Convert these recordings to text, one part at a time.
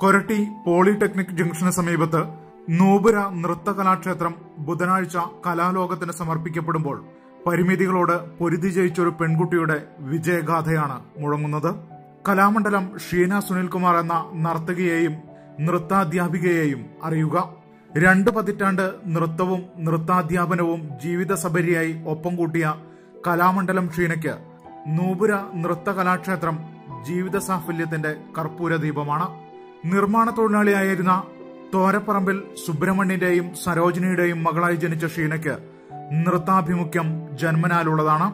Koratty polytechnic junction സമീപത്ത് നൂപുര നൃത്തകലാക്ഷേത്രം ബുധനാഴ്ച കലാലോകത്തിന് സമർപ്പിക്കപ്പെടുമ്പോൾ പരിമിതികളോട് പൊരുതി ജയിച്ചൊരു പെൺകുട്ടിയുടെ വിജയഗാഥയാണ് മുഴങ്ങുന്നത്. കലാമണ്ഡലം ഷീന സുനിൽകുമാർ എന്ന നർത്തകിയെയും നൃത്താധ്യാപികയെയും അറിയുക. രണ്ട് പതിറ്റാണ്ട് നൃത്തവും നൃത്താധ്യാപനവും ജീവിത സബരിയായി ഒപ്പം കൂട്ടിയ കലാമണ്ഡലം ഷീനയ്ക്ക് നൂപുര നൃത്ത കലാക്ഷേത്രം ജീവിത സാഫല്യത്തിന്റെ കർപ്പൂര ദീപമാണ് നിർമ്മാണ തൊഴിലാളിയായിരുന്ന തോരപ്പറമ്പിൽ സുബ്രഹ്മണ്യന്റെയും സരോജിനിയുടെയും മകളായി ജനിച്ച ഷീനയ്ക്ക് നൃത്താഭിമുഖ്യം ജന്മനാലുള്ളതാണ്.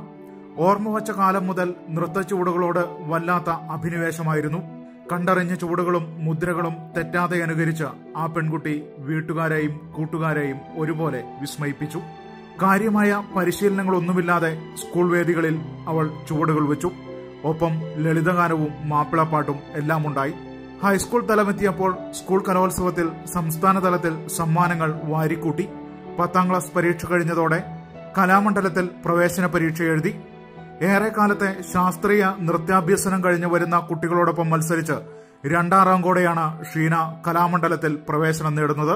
ഓർമ്മ വച്ച കാലം മുതൽ നൃത്ത ചുവടുകളോട് വല്ലാത്ത അഭിനിവേശമായിരുന്നു. കണ്ടറിഞ്ഞ ചുവടുകളും മുദ്രകളും തെറ്റാതെ അനുകരിച്ച് ആ പെൺകുട്ടി വീട്ടുകാരെയും കൂട്ടുകാരെയും ഒരുപോലെ വിസ്മയിപ്പിച്ചു. കാര്യമായ പരിശീലനങ്ങളൊന്നുമില്ലാതെ സ്കൂൾ വേദികളിൽ അവൾ ചുവടുകൾ വെച്ചു. ഒപ്പം ലളിതഗാനവും മാപ്പിളപ്പാട്ടും എല്ലാം ഉണ്ടായി ഹൈസ്കൂൾ തലമെത്തിയപ്പോൾ സ്കൂൾ കലോത്സവത്തിൽ സംസ്ഥാന തലത്തിൽ സമ്മാനങ്ങൾ വാരിക്കൂട്ടി. പത്താം ക്ലാസ് പരീക്ഷ കഴിഞ്ഞതോടെ കലാമണ്ഡലത്തിൽ പ്രവേശന പരീക്ഷ എഴുതി. ഏറെക്കാലത്തെ ശാസ്ത്രീയ നൃത്യാഭ്യസനം കഴിഞ്ഞു വരുന്ന കുട്ടികളോടൊപ്പം മത്സരിച്ച് രണ്ടാം റാങ്കോടെയാണ് ഷീന കലാമണ്ഡലത്തിൽ പ്രവേശനം നേടുന്നത്.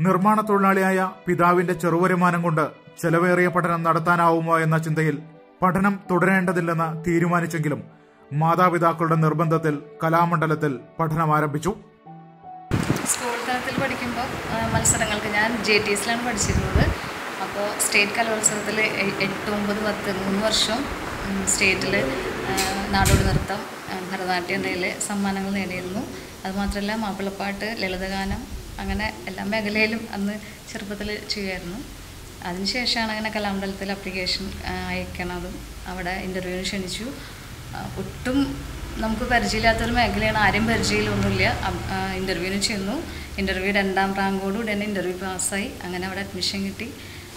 നിർമ്മാണ തൊഴിലാളിയായ പിതാവിന്റെ ചെറുവരുമാനം കൊണ്ട് ചെലവേറിയ പഠനം നടത്താനാവുമോ എന്ന ചിന്തയിൽ പഠനം തുടരേണ്ടതില്ലെന്ന് തീരുമാനിച്ചെങ്കിലും മാതാപിതാക്കളുടെ നിർബന്ധത്തിൽ കലാമണ്ഡലത്തിൽ പഠനം ആരംഭിച്ചു. സ്കൂൾ തലത്തിൽ പഠിക്കുമ്പോൾ മത്സരങ്ങൾക്ക് ഞാൻ ജെ ടി എസിലാണ് പഠിച്ചിരുന്നത്. അപ്പോൾ സ്റ്റേറ്റ് കലോത്സവത്തിൽ എട്ട് ഒമ്പത് പത്ത് മൂന്ന് വർഷം സ്റ്റേറ്റിൽ നാടോടി നൃത്തം ഭരതനാട്യം എന്നതിൽ സമ്മാനങ്ങൾ നേടിയിരുന്നു. അതുമാത്രമല്ല മാപ്പിളപ്പാട്ട് ലളിതഗാനം അങ്ങനെ എല്ലാ മേഖലയിലും അന്ന് ചെറുപ്പത്തിൽ ചെയ്യുമായിരുന്നു. അതിനുശേഷമാണ് അങ്ങനെ കലാമണ്ഡലത്തിൽ അപ്ലിക്കേഷൻ അയക്കണതും അവിടെ ഇന്റർവ്യൂവിന് ക്ഷണിച്ചു. ഒട്ടും നമുക്ക് പരിചയമില്ലാത്തൊരു മേഖലയാണ്. ആരും പരിചയമില്ലൊന്നുമില്ല. ഇന്റർവ്യൂവിന് ചെന്നു. ഇന്റർവ്യൂ രണ്ടാം റാങ്കോടുകൂടി തന്നെ ഇന്റർവ്യൂ പാസ്സായി അങ്ങനെ അവിടെ അഡ്മിഷൻ കിട്ടി.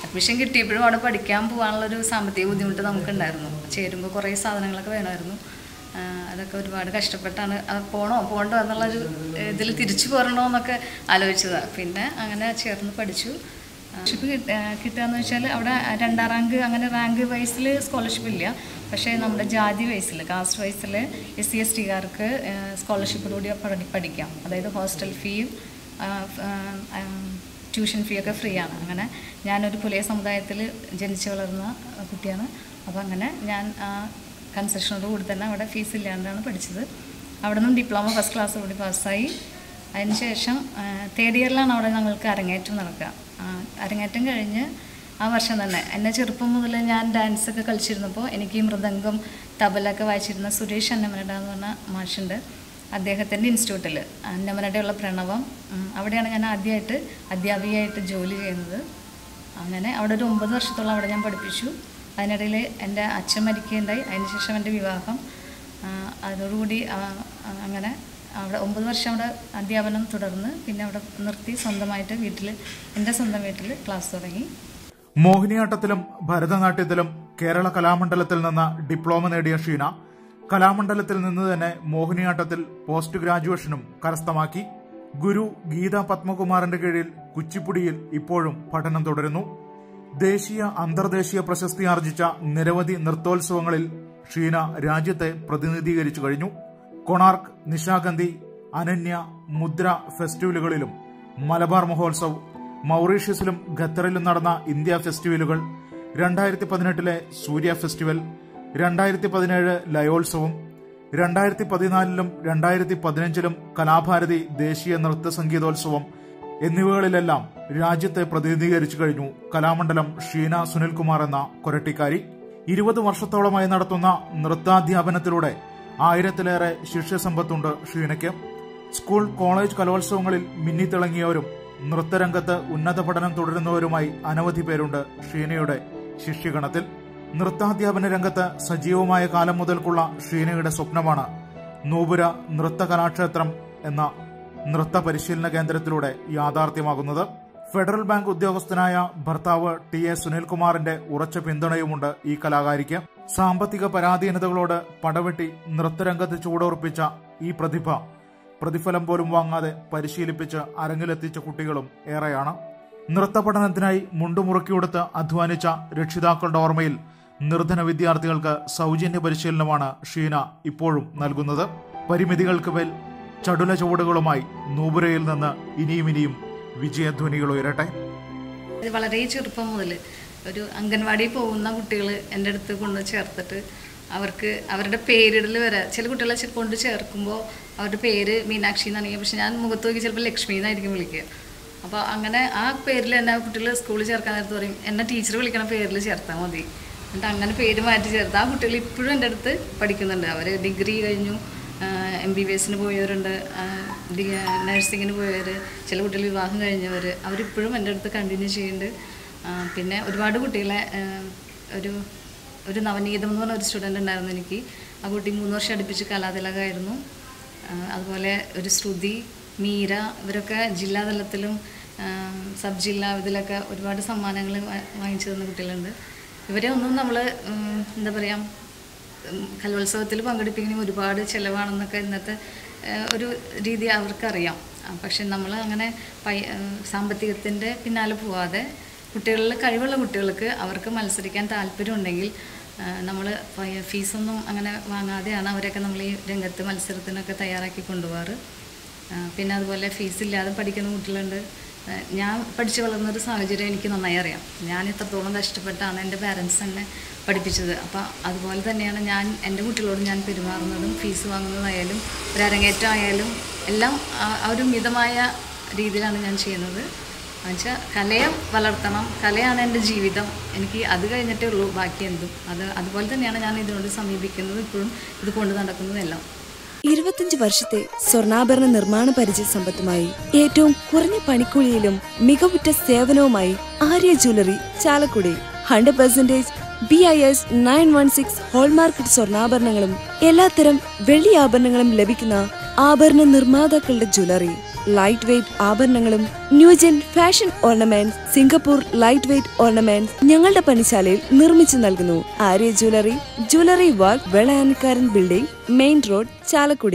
അഡ്മിഷൻ കിട്ടിയപ്പോഴും അവിടെ പഠിക്കാൻ പോകാനുള്ളൊരു സാമ്പത്തിക ബുദ്ധിമുട്ട് നമുക്കുണ്ടായിരുന്നു. ചേരുമ്പോൾ കുറേ സാധനങ്ങളൊക്കെ വേണമായിരുന്നു. അതൊക്കെ ഒരുപാട് കഷ്ടപ്പെട്ടാണ്. പോണോ? പോകണ്ടോ എന്നുള്ളൊരു ഇതിൽ തിരിച്ചു പോരണോ എന്നൊക്കെ ആലോചിച്ചതാണ് പിന്നെ അങ്ങനെ ചേർന്ന് പഠിച്ചു. സ്കോളർഷിപ്പ് കിട്ടുക എന്ന് വെച്ചാൽ അവിടെ രണ്ടാം റാങ്ക് അങ്ങനെ റാങ്ക് വൈസിൽ സ്കോളർഷിപ്പ് ഇല്ല. പക്ഷേ നമ്മുടെ ജാതി വൈസിൽ കാസ്റ്റ് വൈസിൽ എസ് സി എസ് ടിക്കാർക്ക് സ്കോളർഷിപ്പിലൂടെ പഠി പഠിക്കാം. അതായത് ഹോസ്റ്റൽ ഫീയും ട്യൂഷൻ ഫീ ഒക്കെ ഫ്രീ ആണ്. അങ്ങനെ ഞാനൊരു പുലയ സമുദായത്തിൽ ജനിച്ചു വളർന്ന കുട്ടിയാണ്. അപ്പോൾ അങ്ങനെ ഞാൻ ആ കൺസെഷനോട് കൂടി തന്നെ അവിടെ ഫീസ് ഇല്ലാണ്ടാണ് പഠിച്ചത്. അവിടെ നിന്നും ഡിപ്ലോമ ഫസ്റ്റ് ക്ലാസ് കൂടി പാസ്സായി അതിനുശേഷം തേർഡ് ഇയറിലാണ് അവിടെ ഞങ്ങൾക്ക് അരങ്ങേറ്റം നടക്കുക. അരങ്ങേറ്റം കഴിഞ്ഞ് ആ വർഷം തന്നെ. എന്നെ ചെറുപ്പം മുതൽ ഞാൻ ഡാൻസ് ഒക്കെ കളിച്ചിരുന്നപ്പോൾ എനിക്ക് മൃദംഗം തബലൊക്കെ വായിച്ചിരുന്ന സുരേഷ് അന്നമനട എന്ന് പറഞ്ഞ മാഷുണ്ട്. അദ്ദേഹത്തിന്റെ ഇൻസ്റ്റിറ്റ്യൂട്ടിൽ അന്നമനടയുള്ള പ്രണവം അവിടെയാണ് ഞാൻ ആദ്യമായിട്ട് അധ്യാപികയായിട്ട് ജോലി ചെയ്യുന്നത്. അങ്ങനെ അവിടെ ഒരു ഒമ്പത് വർഷത്തോളം അവിടെ ഞാൻ പഠിപ്പിച്ചു. അതിനിടയിൽ എന്റെ അച്ഛൻ മരിക്കുകയുണ്ടായി. അതിനുശേഷം എന്റെ വിവാഹം. അതോടുകൂടി അങ്ങനെ അവിടെ ഒമ്പത് വർഷം അവിടെ അധ്യാപനം തുടർന്ന് പിന്നെ അവിടെ നിർത്തി സ്വന്തമായിട്ട് വീട്ടിൽ എന്റെ സ്വന്തം വീട്ടിൽ ക്ലാസ് തുടങ്ങി. മോഹിനിയാട്ടത്തിലും ഭരതനാട്യത്തിലും കേരള കലാമണ്ഡലത്തിൽ നിന്ന് ഡിപ്ലോമ നേടിയ ഷീന കലാമണ്ഡലത്തിൽ നിന്ന് തന്നെ മോഹിനിയാട്ടത്തിൽ പോസ്റ്റ് ഗ്രാജുവേഷനും കരസ്ഥമാക്കി. ഗുരു ഗീത പത്മകുമാറിന്റെ കീഴിൽ കുച്ചിപ്പുടിയിൽ ഇപ്പോഴും പഠനം തുടരുന്നു. ദേശീയ അന്തർദേശീയ പ്രശസ്തി ആർജിച്ച നിരവധി നൃത്തോത്സവങ്ങളിൽ ഷീന രാജ്യത്തെ പ്രതിനിധീകരിച്ചു കഴിഞ്ഞു. കൊണാർക്ക് നിശാഗന്ധി അനന്യ മുദ്ര ഫെസ്റ്റിവലുകളിലും മലബാർ മഹോത്സവ് മൗറീഷ്യസിലും ഖത്തറിലും നടന്ന ഇന്ത്യ ഫെസ്റ്റിവലുകൾ രണ്ടായിരത്തി പതിനെട്ടിലെ സൂര്യ ഫെസ്റ്റിവൽ രണ്ടായിരത്തി പതിനേഴ് ലയോത്സവം രണ്ടായിരത്തി പതിനാലിലും രണ്ടായിരത്തി പതിനഞ്ചിലും കലാഭാരതി ദേശീയ നൃത്ത സംഗീതോത്സവം എന്നിവകളിലെല്ലാം രാജ്യത്തെ പ്രതിനിധീകരിച്ചു കഴിഞ്ഞു കലാമണ്ഡലം ഷീന സുനിൽകുമാർ എന്ന കൊരട്ടിക്കാരി. ഇരുപത് വർഷത്തോളമായി നടത്തുന്ന നൃത്താധ്യാപനത്തിലൂടെ ആയിരത്തിലേറെ ശിഷ്യസമ്പത്തുണ്ട് ഷീനയ്ക്ക്. സ്കൂൾ കോളേജ് കലോത്സവങ്ങളിൽ മിന്നിത്തിളങ്ങിയവരും നൃത്തരംഗത്ത് ഉന്നത പഠനം തുടരുന്നവരുമായി അനവധി പേരുണ്ട് ഷീനയുടെ ശിഷ്യഗണത്തിൽ. നൃത്താധ്യാപന രംഗത്ത് സജീവമായ കാലം മുതൽക്കുള്ള ഷീനയുടെ സ്വപ്നമാണ് നൂപുര നൃത്ത കലാക്ഷേത്രം എന്ന നൃത്ത പരിശീലന കേന്ദ്രത്തിലൂടെ യാഥാർത്ഥ്യമാകുന്നത്. ഫെഡറൽ ബാങ്ക് ഉദ്യോഗസ്ഥനായ ഭർത്താവ് ടി എ സുനിൽകുമാറിന്റെ ഉറച്ച പിന്തുണയുമുണ്ട് ഈ കലാകാരിക്ക്. സാമ്പത്തിക പരാധീനതകളോട് പടവെട്ടി നൃത്തരംഗത്ത് ചൂടുറപ്പിച്ച ഈ പ്രതിഭ പ്രതിഫലം പോലും വാങ്ങാതെ പരിശീലിപ്പിച്ച് അരങ്ങിലെത്തിച്ച കുട്ടികളും ഏറെയാണ്. നൃത്ത പഠനത്തിനായി മുണ്ടുമുറുക്കിയെടുത്ത് അധ്വാനിച്ച രക്ഷിതാക്കളുടെ ഓർമ്മയിൽ നിർധന വിദ്യാർത്ഥികൾക്ക് സൗജന്യ പരിശീലനമാണ് ഷീന ഇപ്പോഴും നൽകുന്നത്. പരിമിതികൾക്ക് മേൽ ചടുല ചുവടുകളുമായി നൂപുരയിൽ നിന്ന് ഇനിയും ഇനിയും വിജയധ്വനികൾ ഉയരട്ടെ? വളരെ ചെറുപ്പം മുതൽ ഒരു അംഗൻവാടി പോകുന്ന കുട്ടികൾ എന്റെ അടുത്ത് കൊണ്ട് ചേർത്തിട്ട് അവർക്ക് അവരുടെ പേരിടൽ വരെ ചില കുട്ടികളെ കൊണ്ട് ചേർക്കുമ്പോൾ അവരുടെ പേര് മീനാക്ഷി എന്നാണെങ്കിൽ പക്ഷെ ഞാൻ മുഖത്ത് നോക്കി ചിലപ്പോൾ ലക്ഷ്മി എന്നായിരിക്കും വിളിക്കുക. അപ്പോൾ അങ്ങനെ ആ പേരിൽ എന്നെ കുട്ടികൾ സ്കൂളിൽ ചേർക്കാൻ നേരത്ത് പറയും എന്നെ ടീച്ചർ വിളിക്കണ പേരിൽ ചേർത്താൽ മതി. എന്നിട്ട് അങ്ങനെ പേര് മാറ്റി ചേർത്ത് ആ കുട്ടികൾ ഇപ്പോഴും എന്റെ അടുത്ത് പഠിക്കുന്നുണ്ട്. അവർ ഡിഗ്രി കഴിഞ്ഞു എം ബി ബി എസിന് പോയവരുണ്ട് നഴ്സിങ്ങിന് പോയവർ ചില കുട്ടികൾ വിവാഹം കഴിഞ്ഞവർ അവരിപ്പോഴും എന്റെ അടുത്ത് കണ്ടിന്യൂ ചെയ്യുന്നുണ്ട്. പിന്നെ ഒരുപാട് കുട്ടികളെ ഒരു ഒരു നവനീതം എന്ന് പറഞ്ഞ ഒരു സ്റ്റുഡന്റ് ഉണ്ടായിരുന്നു എനിക്ക്. ആ കുട്ടി മൂന്ന് വർഷം അടുപ്പിച്ച് കലാതിലകമായിരുന്നു അതുപോലെ ഒരു ശ്രുതി മീര ഇവരൊക്കെ ജില്ലാതലത്തിലും സബ് ജില്ലാ ഇതിലൊക്കെ ഒരുപാട് സമ്മാനങ്ങൾ വാങ്ങിച്ചു തന്ന കുട്ടികളുണ്ട്. ഇവരെ ഒന്നും നമ്മൾ എന്താ പറയുക കലോത്സവത്തിൽ പങ്കെടുപ്പിക്കുന്ന ഒരുപാട് ചിലവാണെന്നൊക്കെ ഇന്നത്തെ ഒരു രീതി അവർക്കറിയാം. പക്ഷെ നമ്മൾ അങ്ങനെ പൈ സാമ്പത്തികത്തിന്റെ പിന്നാലെ പോവാതെ കുട്ടികളിൽ കഴിവുള്ള കുട്ടികൾക്ക് അവർക്ക് മത്സരിക്കാൻ താല്പര്യമുണ്ടെങ്കിൽ നമ്മൾ ഫീസൊന്നും അങ്ങനെ വാങ്ങാതെയാണ് അവരൊക്കെ നമ്മൾ ഈ രംഗത്ത് മത്സരത്തിനൊക്കെ തയ്യാറാക്കി കൊണ്ടുപോകാറ് പിന്നെ അതുപോലെ ഫീസില്ലാതെ പഠിക്കുന്ന കുട്ടികളുണ്ട്. ഞാൻ പഠിച്ചു വളർന്നൊരു സാഹചര്യം എനിക്ക് നന്നായി അറിയാം. ഞാൻ ഇത്രത്തോളം കഷ്ടപ്പെട്ടാണ് എന്റെ പാരൻസ് എന്നെ പഠിപ്പിച്ചത്. അപ്പോൾ അതുപോലെ തന്നെയാണ് ഞാൻ എന്റെ കുട്ടികളോട് ഞാൻ പെരുമാറുന്നതും ഫീസ് വാങ്ങുന്നതായാലും ഒരു അരങ്ങേറ്റം ആയാലും എല്ലാം ആ ഒരു മിതമായ രീതിയിലാണ് ഞാൻ ചെയ്യുന്നത്. എന്നുവെച്ചാൽ കലയെ വളർത്തണം. കലയാണ് എന്റെ ജീവിതം. എനിക്ക് അത് കഴിഞ്ഞിട്ടേ ഉള്ളൂ. ബാക്കി എന്തും. അത് അതുപോലെ തന്നെയാണ് ഞാൻ ഇതിനോട് സമീപിക്കുന്നത് ഇപ്പോഴും ഇത് കൊണ്ട് നടക്കുന്നതെല്ലാം. ഇരുപത്തിയഞ്ച് വർഷത്തെ സ്വർണാഭരണ നിർമ്മാണ പരിചയ സമ്പത്തുമായി ഏറ്റവും കുറഞ്ഞ പണിക്കൂലിയിലും മികവുറ്റ സേവനവുമായി Arya jewellery Chalakudy. Hundred percentage B I S nine one six hallmarked സ്വർണാഭരണങ്ങളും എല്ലാത്തരം വെള്ളി ആഭരണങ്ങളും ലഭിക്കുന്ന ആഭരണ നിർമ്മാതാക്കളുടെ ജ്വല്ലറി. ലൈറ്റ് വെയ്റ്റ് ആഭരണങ്ങളും new gen fashion ornaments Singapore light weight ornaments ഞങ്ങളുടെ പണിശാലയിൽ നിർമ്മിച്ചു നൽകുന്നു. Arya jewellery jewellery work Velayanakkaran building main road Chalakudy.